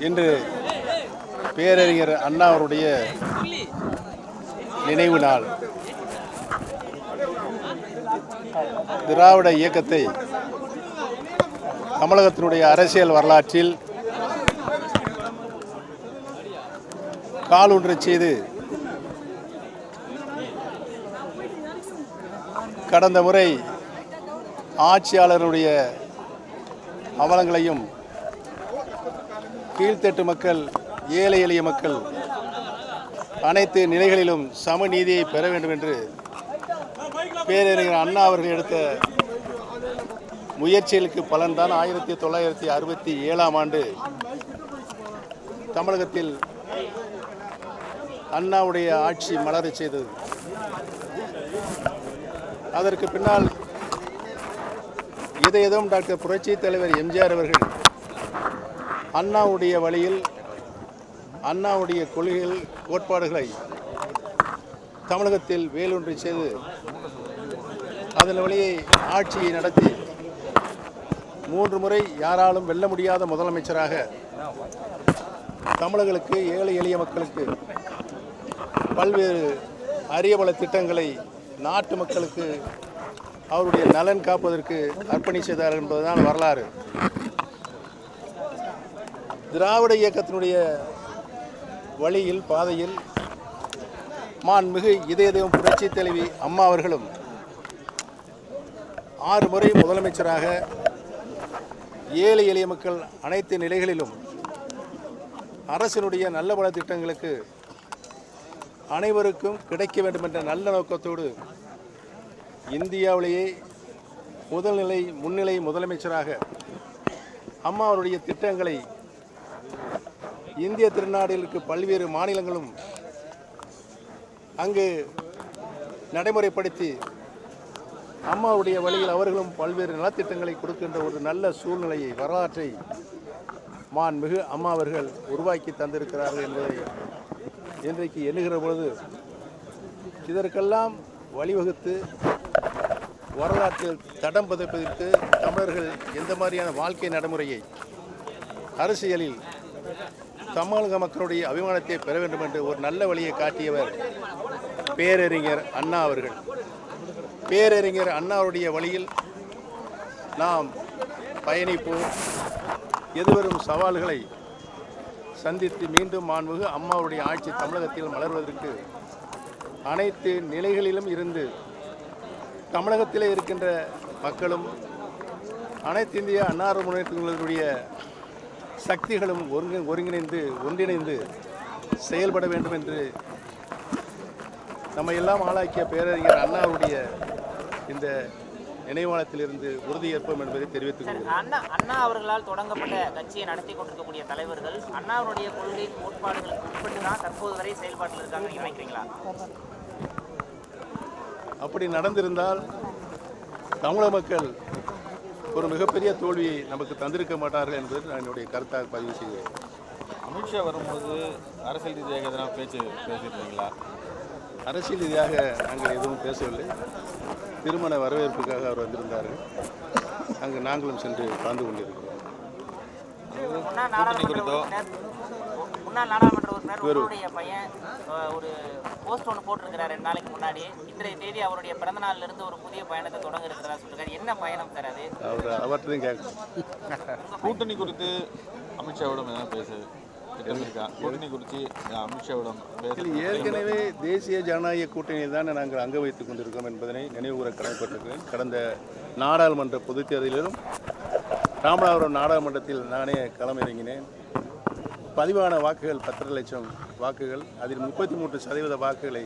இன்று பேரறிஞர் அண்ணா அவருடைய நினைவு நாள். திராவிட இயக்கத்தை தமிழகத்தினுடைய அரசியல் வரலாற்றில் காலூன்றச் செய்து கடந்த முறை ஆட்சியாளருடைய அவலங்களையும் கீழ்த்தட்டு மக்கள் ஏழை எளிய மக்கள் அனைத்து நிலைகளிலும் சமநீதியை பெற வேண்டும் என்று பேரறிஞர் அண்ணா அவர்கள் எடுத்த முயற்சிகளுக்கு பலன்தான் ஆயிரத்தி தொள்ளாயிரத்தி அறுபத்தி ஏழாம் ஆண்டு தமிழகத்தில் அண்ணாவுடைய ஆட்சி மலரச் செய்தது. அதற்கு பின்னால் இதயதம் டாக்டர் புரட்சி தலைவர் எம்ஜிஆர் அவர்கள் அண்ணாவுடைய வழியில் அண்ணாவுடைய கொள்கைகள் கோட்பாடுகளை தமிழகத்தில் வேலூன்றி செய்து அதன் வழியை ஆட்சியை நடத்தி மூன்று முறை யாராலும் வெல்ல முடியாத முதலமைச்சராக தமிழர்களுக்கு ஏழை எளிய மக்களுக்கு பல்வேறு அரிய பல திட்டங்களை நாட்டு மக்களுக்கு அவருடைய நலன் காப்பதற்கு அர்ப்பணி செய்தார் என்பதுதான் வரலாறு. திராவிட இயக்கத்தினுடைய வழியில் பாதையில் மான்மிகு இதய தெய்வம் புரட்சி தலைவி அம்மா அவர்களும் ஆறு முறை முதலமைச்சராக ஏழை எளிய மக்கள் அனைத்து நிலைகளிலும் அரசினுடைய நல்ல பல திட்டங்களுக்கு அனைவருக்கும் கிடைக்க வேண்டும் என்ற நல்ல நோக்கத்தோடு இந்தியாவிலேயே முதல்நிலை முன்னிலை முதலமைச்சராக அம்மா அவருடைய திட்டங்களை இந்திய திருநாடுகளுக்கு பல்வேறு மாநிலங்களும் அங்கு நடைமுறைப்படுத்தி அம்மாவுடைய வழியில் அவர்களும் பல்வேறு நலத்திட்டங்களை கொடுக்கின்ற ஒரு நல்ல சூழ்நிலையை வரலாற்றை மாண்புமிகு அம்மா அவர்கள் உருவாக்கி தந்திருக்கிறார்கள் என்பதை இன்றைக்கு எண்ணுகிற பொழுது இதற்கெல்லாம் வழிவகுத்து வரலாற்றில் தடம் பதிப்பதற்கு தமிழர்கள் எந்த மாதிரியான வாழ்க்கை நடைமுறையை அரசியலில் தமிழக மக்களுடைய அபிமானத்தை பெற வேண்டும் என்று ஒரு நல்ல வழியை காட்டியவர் பேரறிஞர் அண்ணா அவர்கள். பேரறிஞர் அண்ணாவுடைய வழியில் நாம் பயணிப்போம். எதிர்வரும் சவால்களை சந்தித்து மீண்டும் மாண்புகு அம்மாவுடைய ஆட்சி தமிழகத்தில் மலர்வதற்கு அனைத்து நிலைகளிலும் இருந்து தமிழகத்திலே இருக்கின்ற மக்களும் அனைத்து இந்திய அன்னார முன்னேற்றங்களுடைய சக்திகளும் ஒருங்கி ஒருங்கிணைந்து ஒன்றிணைந்து செயல்பட வேண்டும் என்று நம்ம எல்லாம் ஆளாக்கிய பேரறிஞர் அண்ணாவுடைய இந்த நினைவாளத்திலிருந்து உறுதியேற்போம் என்பதை தெரிவித்துக் கொள்கிறேன். அண்ணா அண்ணா அவர்களால் தொடங்கப்பட்ட கட்சியை நடத்தி கொண்டிருக்கக்கூடிய தலைவர்கள் அண்ணாவுடைய கொள்கை கோட்பாடுகளுக்கு உட்பட்டு தான் தற்போது வரை செயல்பாட்டில் இருக்காங்க நினைக்கிறீங்களா? அப்படி நடந்திருந்தால் தமிழக மக்கள் ஒரு மிகப்பெரிய தோல்வியை நமக்கு தந்திருக்க மாட்டார்கள் என்பது நான் என்னுடைய கருத்தாக பதிவு செய்கிறேன். அமித்ஷா வரும்போது அரசியல் ரீதியாக எதனா பேச்சு பேசியிருந்தீங்களா அரசியல் ரீதியாக நாங்கள் எதுவும் பேசவில்லை. திருமண வரவேற்புக்காக அவர் வந்திருந்தார்கள் அங்கு நாங்களும் சென்று கலந்து கொண்டிருக்கிறோம். முன்னாள் நாடாளுமன்ற உறுப்பினர் உங்களுடைய பையன் ஒரு போஸ்ட் ஒன்று போட்டிருக்கிறார் ரெண்டு நாளைக்கு முன்னாடி. இன்றைய தேதி அவருடைய பிறந்த நாள்ல இருந்து ஒரு புதிய பயணத்தை தொடங்க இருக்கிறதா சொல்லிருக்காரு. என்ன பயணம் சார் அது? அவர் கூட்டணி குறித்து அமித்ஷாவிடம் எதனா பேசு. திட்டம் இருக்கா கூட்டணி குறித்து அமித்ஷாவிடம் ஏற்கனவே தேசிய ஜனநாயக கூட்டணியில் தான் நாங்கள் அங்க வைத்துக் கொண்டிருக்கோம் என்பதனை நினைவுகூர கடமைப்பட்டிருக்கிறேன். கடந்த நாடாளுமன்ற பொதுத் தேர்தலிலும் ராமநாதபுரம் நாடாளுமன்றத்தில் நானே களமிறங்கினேன். பதிவான வாக்குகள் பத்தரை லட்சம் வாக்குகள் அதில் முப்பத்தி மூன்று சதவீத வாக்குகளை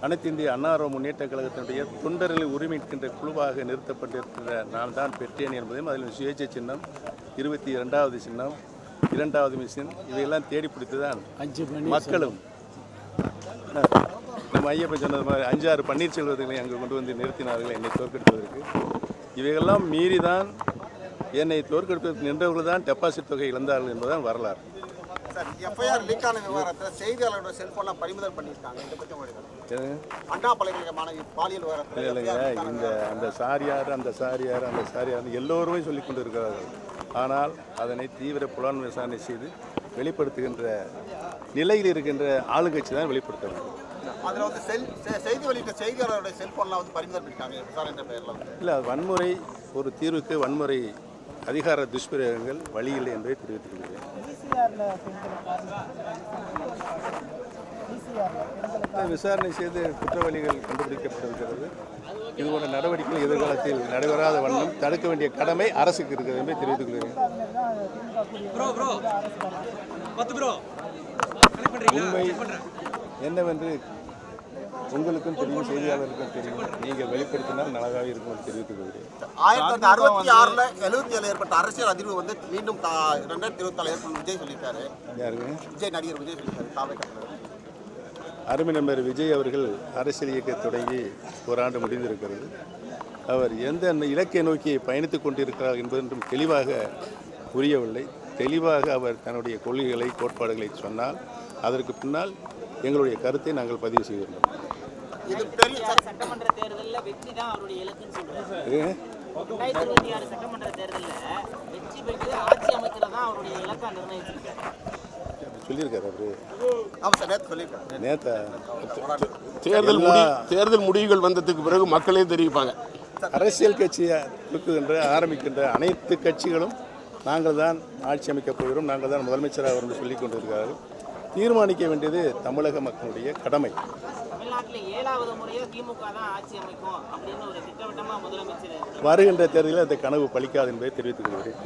அனைத்து இந்திய அன்னார முன்னேற்ற கழகத்தினுடைய தொண்டர்களை உரிமைக்கின்ற குழுவாக நிறுத்தப்பட்டிருக்கின்ற நான் தான் பெற்றேன் என்பதையும் அதில் சுயேட்சை சின்னம் இருபத்தி இரண்டாவது சின்னம் இரண்டாவது மிஷின். இவையெல்லாம் தேடி பிடித்து தான் மக்களும். நம்ம ஐயப்பன் சொன்னது மாதிரி அஞ்சாறு பன்னீர்செல்வர்களை அங்கே கொண்டு வந்து நிறுத்தினார்கள். என்னை தோற்கடிப்பதற்கு இவைகளெல்லாம் மீறி தான் என்னை தோற்கடிப்பதற்கு நின்றவர்கள் தான் டெபாசிட் தொகை இழந்தார்கள் என்பதுதான் வரலாறு. சார் எஃப்ஐஆர் லீக் ஆன விவகாரத்தில் செய்தியாளரோட செல்போன்லாம் பறிமுதல் பண்ணியிருக்காங்க. இதை பற்றி உங்களுக்கு? அண்ணா பல்கலைக்கழக மாணவி பாலியல் விவகாரத்தில் இல்லை இல்லைங்க. இந்த அந்த சாரியார் அந்த சாரியார் அந்த சாரியார் எல்லோருமே சொல்லிக் கொண்டு இருக்கிறார்கள் ஆனால் அதனை தீவிர புலன் விசாரணை செய்து வெளிப்படுத்துகின்ற நிலையில் இருக்கின்ற ஆளுங்கட்சி தான் வெளிப்படுத்த வேண்டும். அதில் வந்து செல் செய்தி வெளியிட்ட செய்தியாளருடைய செல்போன்லாம் வந்து பறிமுதல் பண்ணியிருக்காங்க விசாரணை வந்து. இல்லை அது வன்முறை ஒரு தீர்வுக்கு வன்முறை அதிகார துஷ்பிரயோகங்கள் வழி இல்லை என்பதை தெரிவித்துக் கொள்கிறேன். விசாரணை செய்து குற்றவாளிகள் கண்டுபிடிக்கப்பட்டிருக்கிறது. இது போன்ற நடவடிக்கைகள் எதிர்காலத்தில் நடைபெறாத வண்ணம் தடுக்க வேண்டிய கடமை அரசுக்கு இருக்கிறது என்பதை தெரிவித்துக் கொள்கிறேன் உண்மை என்னவென்று உங்களுக்கும் தெரியும் செய்தியாளருக்கும் தெரியும். நீங்கள் வெளிப்படுத்தினால் நல்லாவே இருக்கும் என்று தெரிவித்துக் கொள்கிறேன். ஆயிரத்தி தொள்ளாயிரத்தி அறுபத்தி ஆறில் எழுபத்தி ஏழு ஏற்பட்ட அரசியல் அதிர்வு வந்து மீண்டும் ரெண்டாயிரத்தி இருபத்தி நாலு ஏற்படும் விஜய் சொல்லியிருக்காரு. யாருங்க? விஜய் நடிகர் விஜய் சொல்லியிருக்காரு அருமை நண்பர் விஜய் அவர்கள் அரசியல் இயக்க தொடங்கி ஒரு ஆண்டு முடிந்திருக்கிறது. அவர் எந்த இலக்கை நோக்கி பயணித்துக் கொண்டிருக்கிறார் என்பதென்றும் தெளிவாக புரியவில்லை. தெளிவாக அவர் தன்னுடைய கொள்கைகளை கோட்பாடுகளை சொன்னால் அதற்கு பின்னால் எங்களுடைய கருத்தை நாங்கள் பதிவு செய்துள்ளோம். இது பெரிய ஆறு சட்டமன்ற தேர்தலில் வெற்றி தான் அவருடைய இலக்குன்னு சொல்றாரு. இது? ரெண்டாயிரத்தி இருபத்தி ஆறு சட்டமன்ற தேர்தலில் வெற்றி பெற்று ஆட்சி அமைக்கிறது தான் அவருடைய இலக்கா நிர்ணயிச்சிருக்காரு. சொல்லியிருக்காரு அவரு. நேத்தா தேர்தல் முடி தேர்தல் முடிவுகள் வந்ததுக்கு பிறகு மக்களே தெரிவிப்பாங்க. அரசியல் கட்சியை தூக்குகின்ற ஆரம்பிக்கின்ற அனைத்து கட்சிகளும் நாங்கள் தான் ஆட்சி அமைக்கப் போகிறோம் நாங்கள் தான் முதலமைச்சராக வரும் சொல்லிக் கொண்டிருக்கிறார்கள். தீர்மானிக்க வேண்டியது தமிழக மக்களுடைய கடமை. தமிழ்நாட்டில் ஏழாவது முறையா திமுக தான் ஆட்சி அமைக்கும் அப்படின்னு ஒரு திட்டவட்டமா முதலமைச்சர் வருகின்ற தேர்தலில் அந்த கனவு பலிக்காது என்பதை தெரிவித்துக் கொள்கிறேன்.